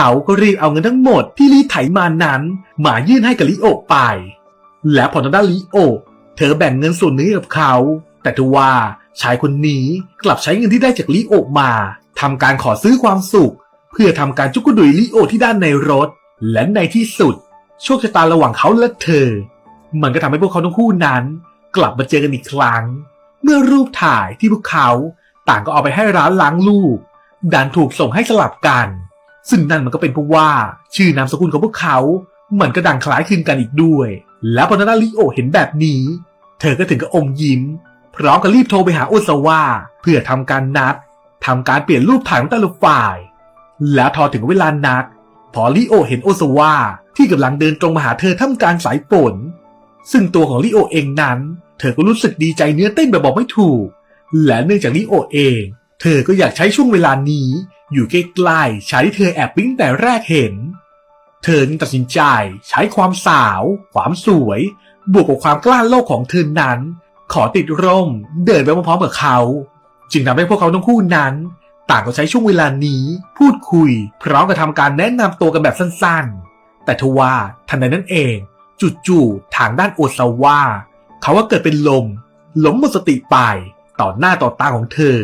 เขาก็รีบเอาเงินทั้งหมดที่ลีไถมานั้น มายื่นให้กับลิโอไป และพอทางด้านลิโอ เธอแบ่งเงินส่วนนึงกับเขา แต่ทว่าชายคนนี้กลับใช้เงินที่ได้จากลิโอมาทำการขอซื้อความสุข เพื่อทำการจุกกระดุยลิโอที่ด้านในรถ และในที่สุด โชคชะตาระหว่างเขาและเธอ มันก็ทำให้พวกเขาทั้งคู่นั้น กลับมาเจอกันอีกครั้ง เมื่อรูปถ่ายที่พวกเขาต่างก็เอาไปให้ร้านล้างรูปดันถูกส่งให้สลับกัน ซึ่งนั่นมันก็เป็นเพราะว่า ชื่อนามสกุลของพวกเขา มันก็ดังคล้ายคลึงกันอีกด้วย แล้วพอนาลิโอเห็นแบบนี้ เธอก็ถึงกับอมยิ้ม พร้อมกับรีบโทรไปหาโอซาว่าเพื่อทำการนัดทำการเปลี่ยนรูปถ่ายของแต่ละฝ่าย แล้วพอถึงเวลานัดพอลิโอเห็นโอซาว่าที่กำลังเดินตรงมาหาเธอท่ามกลางสายฝนซึ่งตัวของลิโอเองนั้น เธอก็รู้สึกดีใจเนื้อเต้นแบบบอกไม่ถูก และเนื่องจากลิโอเอง เธอก็อยากใช้ช่วงเวลานี้ อยู่ใกล้ๆชายที่เธอแอบปิ๊งแต่แรกเห็น เธอจึงตัดสินใจใช้ความสาว ความสวย บวกกับความกล้าโลกของเธอนั้น ขอติดร่มเดินไปพร้อมๆกับเขา จึงทำให้พวกเขาทั้งคู่นั้น ต่างก็ใช้ช่วงเวลานี้พูดคุย พร้อมกับทำการแนะนำตัวกันแบบสั้นๆ แต่ทว่าทันใดนั้นเองจู่ๆทางด้านโอซาว่า เขาก็เกิดเป็นลมล้มหมดสติไปต่อหน้าต่อตาของเธอ